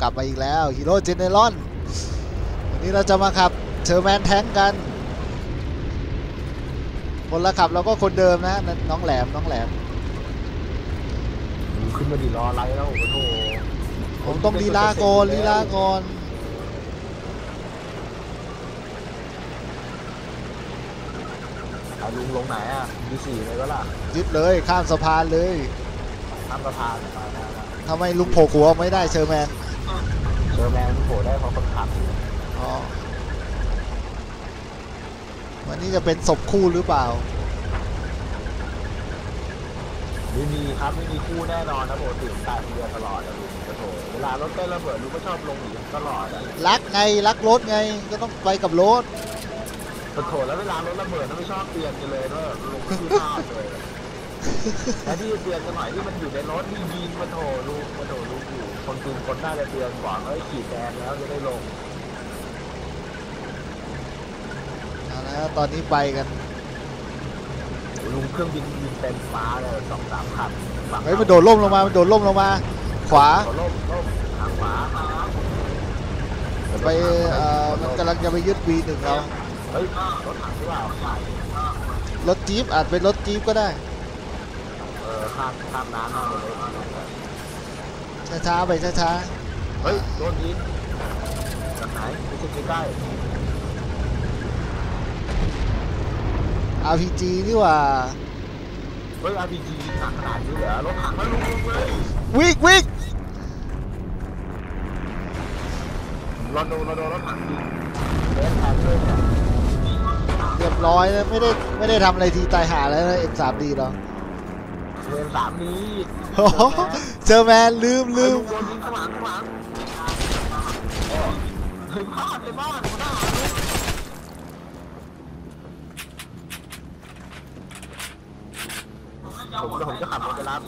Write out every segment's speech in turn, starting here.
ครับวันนี้กลับมาอีกแล้วฮีโร่เจเนรอนวันนี้เราจะมาขับเชอร์แมนแทงกันคนละขับเราก็คนเดิมนะนั่นน้องแหลมน้องแหลมขึ้นมาดีรออะไรแล้วโอ้โหผมต้องลีลาก่อนลีลาก่อนเอาลุงลงไหนอะดีสี่เลยก็ล่ะยึดเลยข้ามสะพานเลยข้ามสะพานมาได้ละทำไมลุงโผล่หัวไม่ได้เชอร์แมน เจอแมนโผล่ได้เพราะคนขับอ๋อวันนี้จะเป็นศพคู่หรือเปล่า ไม่มีครับไม่มีคู่แน่นอนนะปกติผมตายคนเดียวตลอดนะลุงโอ้โหเวลารถเต้นระเบิดลุงก็ชอบลงหนีตลอดอะรักไงรักรถไงก็ต้องไปกับรถโอ้โหแล้วเวลารถระเบิดไม่ชอบเตือนกันเลยว่าลุงชื่อพลาดเลย แล้วที่เตือนกันหน่อยที่มันอยู่ในรถนี่ยิงมาโถลุงมาโถลุงอยู่ คนจริงคนน่าจะเตือนก่อนเฮ้ยขี่แซงแล้วจะได้ลงเอาละตอนนี้ไปกันลุงเครื่องบินบินเต็มฟ้าเลยสองสามคันฝั่งเฮ้ยมันโดดล่มลงมามันโดดล่มลงมา ขวาโล่มโล่มทางขวาไปเอ่อมันกำลังจะไปยึด V1 เราเฮ้ยรถถังหรือเปล่ารถจี๊ปอาจเป็นรถจี๊ปก็ได้ เออข้ามข้ามน้ำมาเลยช้าๆไปช้าเฮ้ยโดนยิงจากไหนไม่ใช่ใกล้ๆ RPG นี่หว่าๆเฮ้ย RPG หนักขนาดนี้เหรอรถถังมันลุงลงเลยวิ่งวิ่งรอโดนรอโดนรถถังยิงเดินแทนเลยเนี่ยเรียบร้อยแล้วไม่ได้ไม่ได้ทำอะไรทีตายหาแล้วนะ M3D เราเล นสามนี้โอ้โหเจอแมนลืมลืมโดนยิงข้างหลังข้างหลังเออเฮ้ยพลาดเลยบ้านหัวหน้าผมผมจะขับรถไปรับ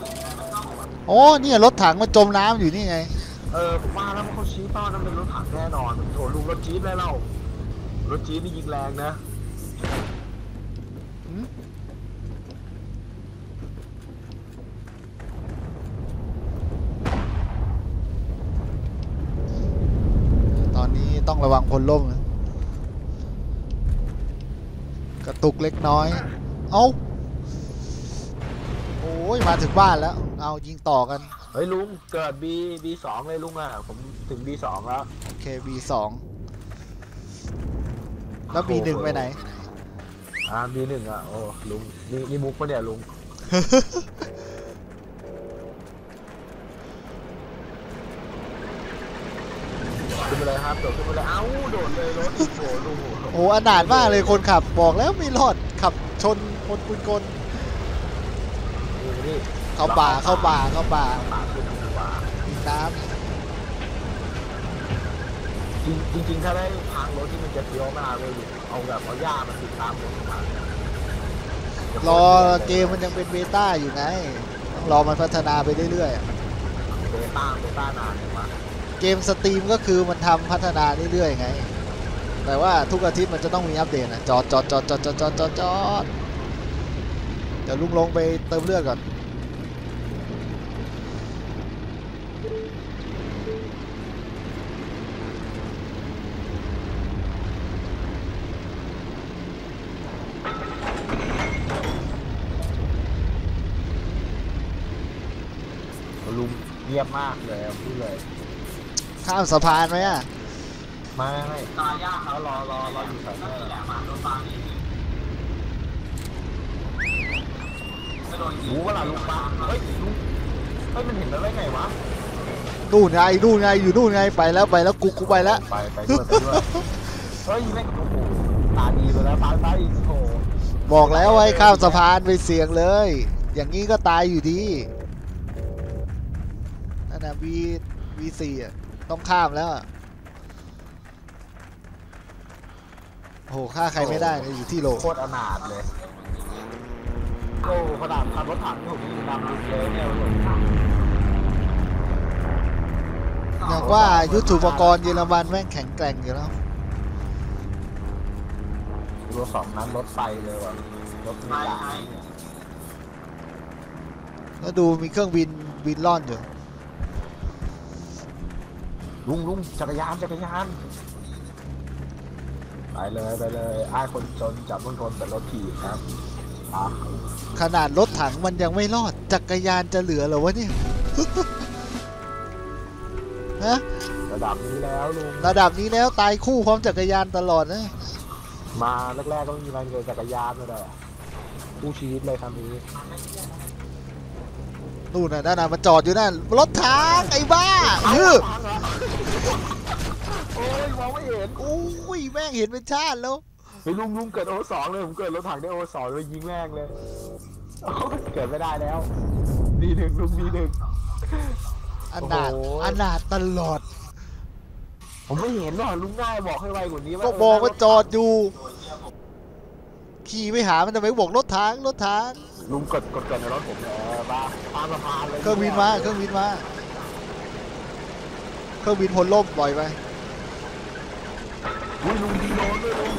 โอ้เนี่ยรถถังมันจมน้ำอยู่นี่ไง เออผมว่าแล้วมันเขาชี้เป้านั่นเป็นรถถังแน่นอนโถลุงรถจี๊ปเลยเรารถจี๊ปนี่ยิงแรงนะ ตอนนี้ต้องระวังพลล่มนะกระตุกเล็กน้อย เอ้าโอ้ยมาถึงบ้านแล้ว เอายิงต่อกัน เฮ้ยลุงเกิด B B สองเลยลุงอะ ผมถึง B สองแล้ว โอเค B2 แล้ว B1 ไปไหน อ่า B หนึ่งอะ โอ้ลุงนี่นี่มุกปะเนี่ยลุงขึ้นไป เลยครับโดดขึ้นไปเลยเอ้าโดดเลยรถโอ้โหลุงโอ้อนาถมากเลยคนขับบอกแล้วไม่รอดขับชนคนปุนกลนี่นี่เข้าป่าเข้าป่าเข้าป่าป่าขึ้นดีกว่ายิงน้จริงจริงๆถ้าได้ทางรถที่มันจะเฟี้ยวมากเลยลุงเอาแบบเอาหญ้ามาติดตามรถมาำรอเกมมันยังเป็นเบต้าอยู่ไงต้องรอมันพัฒนาไปเรื่อยๆอะเบต้าเบต้านานใช่ไหม เกมสตรีมก็คือมันทำพัฒนาเรื่อยๆไง แต่ว่าทุกอาทิตย์มันจะต้องมีอัปเดตนะจอดจอดจอดจอดจอดจอดจอดจอดเดี๋ยวลุงลงไปเติมเลือดก่อน ลุงเงียบมากเลยพูดเลย ข้ามสะพานไหมอะไม่ไม่ตายยากเขารอรอรออยู่แถวนี้แหละมาโดนบางรู้ว่าล่ะลุงปาเฮ้ยลุงเฮ้ยมันเห็นแล้วได้ไงวะนู่นไงนู่นไงอยู่นู่นไงไปแล้วไปแล้วกูกูไปแล้วไปไปด้วยไปด้วยเฮ้ยแม่งโอ้โหตาดีไปแล้วไปไปโอ้โหบอกแล้วไว้ข้ามสะพานไปเสี่ยงเลย อย่างนี้ก็ตายอยู่ดีนั่นนะ V V4 อะ ต้องข้ามแล้วอะโอ้โหฆ่าใครไม่ได้เลยอยู่ที่โลโคตรอนาถเลยโอ้ขนาดขับรถถังผมยิงนำลุงเลยเนี่ยอย่างว่ายุทธุปกรณ์เยอรมันแม่งแข็งแกร่งอยู่แล้วรถสองนั้นรถไฟเลยว่ะรถไม่ได้แล้วดูมีเครื่องบินบินล่อนอยู่ ลุงลุงจักรยานจักรยาน ไปเลยไปเลยไอ้ายคนจนจับต้นทนแต่รถถีบครับอะขนาดรถถังมันยังไม่รอด จักรยานจะเหลือเหรอวะเนี่ย ฮะ ระดับนี้แล้วลุง ระดับนี้แล้วตายคู่พร้อมจักรยานตลอดนะ มาแรกๆก็ไม่มีอะไรเลยจักรยานเลยแหละคู่ชีวิตเลยคำนี้ นู่นน่ะนั่นน่ะมันจอดอยู่นั่นรถถังไอ้บ้าเออโอ้ยมองไม่เห็นโอ้ยแม่งเห็นเป็นชาติแล้วไปลุงลุงเกิดโอสองเลยผมเกิดรถถังได้โอสองเลยยิงแม่งเลยโอ้ยเกิดไม่ได้แล้วดีหนึ่งลุงดีหนึ่งอนาถโอ้โหอนาถตลอด ผมไม่เห็นหรอกลุงง่ายบอกให้ไวกว่านี้ก็บอกว่าจอดอยู่ ขี่ไปหามันทำไมบอกรถถังรถถังลุงกดกดกดในรถผมเออบ้าตามสะพานเลยเครื่องบินมาเครื่องบินมาเครื่องบินพลล่มปล่อยไปอุ้ยลุงดีโดนด้วยลุง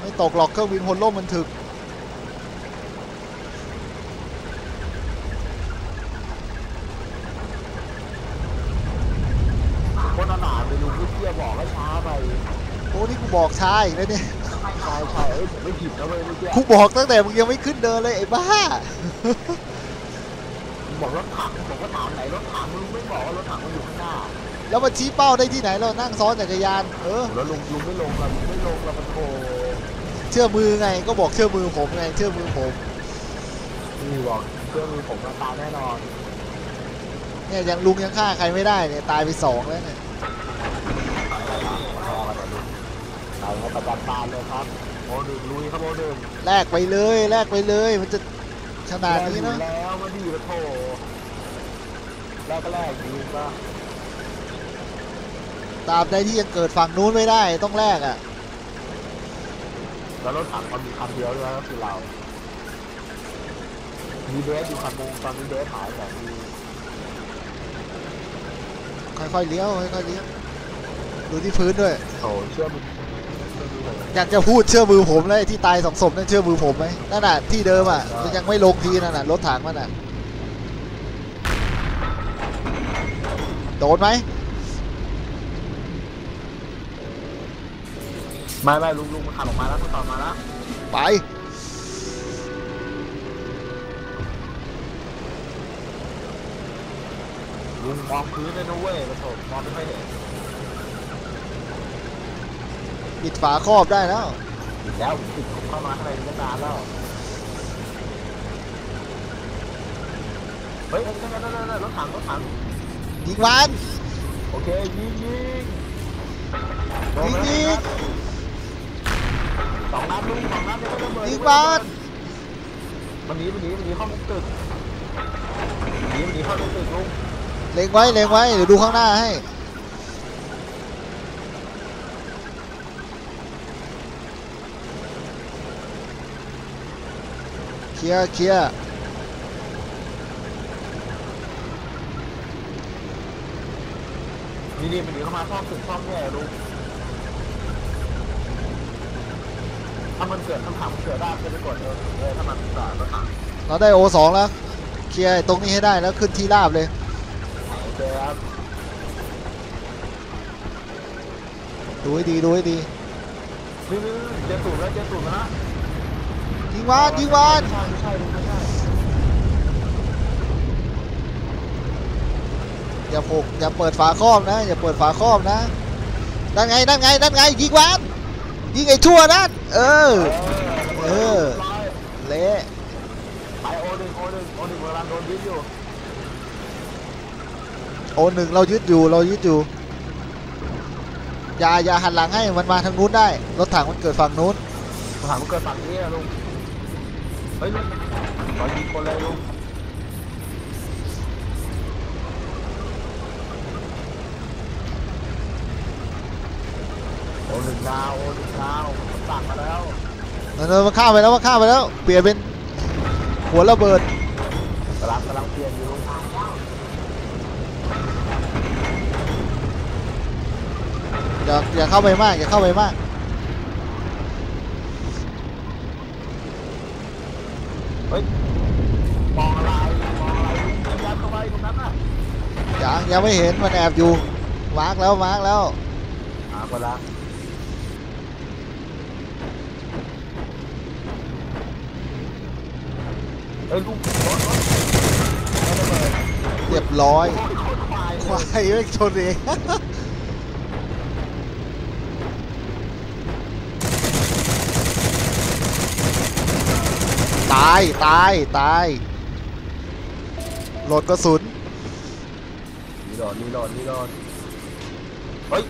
ไม่ตกหรอกเครื่องบินพลล่มมันถึกคนอนาถเลยลุงเที่ยวบอกให้ช้าไปโอ้นี่กูบอกช้าอีกแล้วเนี่ย ใช่ใช่เอ้ยผมไม่ผิดนะเว้ยเมื่อกี้กูบอกตั้งแต่มึงยังไม่ขึ้นเดินเลยไอ้บ้า ผมบอกรถถังผมก็ถามไหนรถถังลุงไม่บอกว่ารถถังมันอยู่ข้างหน้าแล้วมาชี้เป้าได้ที่ไหนเรานั่งซ้อนจักรยาน เออ แล้วลุงลุงไม่ลงละลุงไม่ลงละมันโทรเชื่อมือไงก็บอกเชื่อมือผมไงเชื่อมือผม นี่บอกเครื่องมือผมมาตายแน่นอน เนี่ยยังลุงยังฆ่าใครไม่ได้เนี่ยตายไปสองแล้วเนี่ย พอกันเลยลุง เอาให้ประจันบานเลยครับโอหนึ่งลุยครับโอหนึ่งแลกไปเลยแลกไปเลย มันจะขนาดนี้แลกอยู่นะแล้วมาดีมาโทรแรกก็แรกดีก็ตราบใดที่ยังเกิดฝั่งนู้นไม่ได้ต้องแลกอะแล้วรถถังมันมีคันเดียวด้วยก็คือเรา มีเบสอยู่คันนึงตอนนี้เบสหายแต่มีค่อยๆเลี้ยวค่อยๆเลี้ยวดูที่พื้นด้วยโถเชื่อมึงเชื่อมึงเลย อยากจะพูดเชื่อมือผมเลยที่ตายสองศพนั่นเชื่อมือผมไหมนั่นน่ะที่เดิมอะมันยังไม่ลงทีนั่นน่ะรถถังมันอะโดนไหมไม่ไม่ลุงลุงมันขับออกมาแล้วมันขับออกมาแล้วไปลุงมองพื้นเลยนะเว้ยมาโถมองไม่ค่อยเห็น ปิดฝาครอบได้แล้วแล้วติดเข้ามาข้างในตั้งนานแล้วเฮ้ยนั่นนั่นนั่นนั่นรถถังรถถังยิงมันโอเคยิงยิงยิงยิงสองนัดลุงสองนัดเนี่ยก็จะเบิดยิงมันมันหนีมันหนีมันหนีเข้ามุกตึกหนีมันหนีเข้ามุกตึกลุงเล็งไว้เล็งไว้เดี๋ยวดูข้างหน้าให้ ลียร์เคลียร์นี่นี่มันหนีเข้ามาซ่อมตึกซ่อมแย่ลุงถ้ามันเกิดคำถามมันเกิดได้จะไปกดเออเออถ้ามันเกิดรถถังเราได้โอสองแล้ว เคลียร์ไอ้ตรงนี้ให้ได้แล้วขึ้นที่ราบเลยโอเคครับดูให้ดีดูให้ดีนี่นี่นี่เจอสูตรแล้วเจอสูตรแล้วนะ ยิงมันยิงมันไม่ใช่ไม่ใช่ลุงไม่ใช่อย่าโผกอย่าเปิดฝาครอบนะ อย่าเปิดฝาครอบนะนั่นไงนั่นไงนั่นไงยิงมันยิงไอ้ชั่วนั่นเออเออเละไปโอหนึ่งโอหนึ่งโอหนึ่งเวลาโดนยึดอยู่โอหนึ่งเรายึดอยู่เรายึดอยู่อย่าอย่าหันหลังให้มันมาทางนู้นได้รถถังมันเกิดฝั่งนู้นถามมันเกิดฝั่งนี้อะลุงเฮ้ยลุงขอยิงคนเลยลุงโอหนึ่งดาวโอหนึ่งดาวผมสั่งมาแล้วนั่นๆมันข้ามไปแล้วมันข้ามไปแล้ว เปลี่ยนเป็นหัวระเบิดกำลังกำลังเปลี่ยนอยู่ลุงอย่าอย่าเข้าไปมากอย่าเข้าไปมาก ฮ้ยมองอะไรมองอะไรลุงยัดเข้าไปตรงนั้นน่ะยังยังไม่เห็นมันแอบอยู่มาร์กแล้วมาร์กแล้วหาคนละเอ้ยลูกรถรถไม่ระเบิดเรียบร้อยโอ้ยโคตรควายควายไม่ชนเองายตายตายโหลดกระสุนรีโหลดรีโหลดรีโหลดเฮ้ย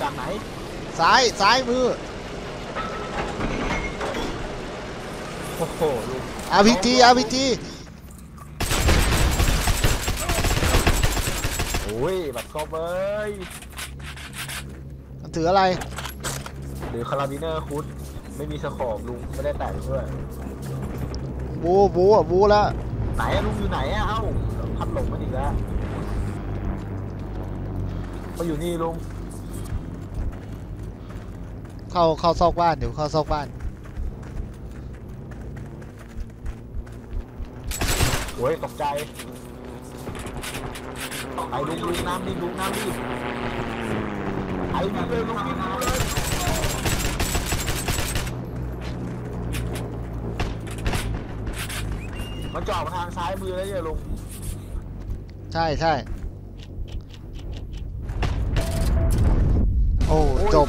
จากไหนซ้ายซ้ายมือโอ้โหลูก RPG RPG โอ้ยบัตรครบเอ้ยมันถืออะไรหรือคาราบิเนอร์คุด ไม่มีสโคปลุงไม่ได้แต่งด้วยบูบูอะบูแล้วไหนอะลุงอยู่ไหนอะเอ้าพัดหลงมันอีกแล้วเขาอยู่นี่ลุงเข้าเข้าซอกบ้านเดี๋ยวเข้าซอกบ้านโอ้ยตกใจไอ้ลุงลุงน้ำดิลุงน้ำดิไอ้วิ่งเลยลุงวิ่งเลย มันจอดมาทางซ้ายมือแล้วเนี่ยลุงใช่ใช่ โอ้ จบ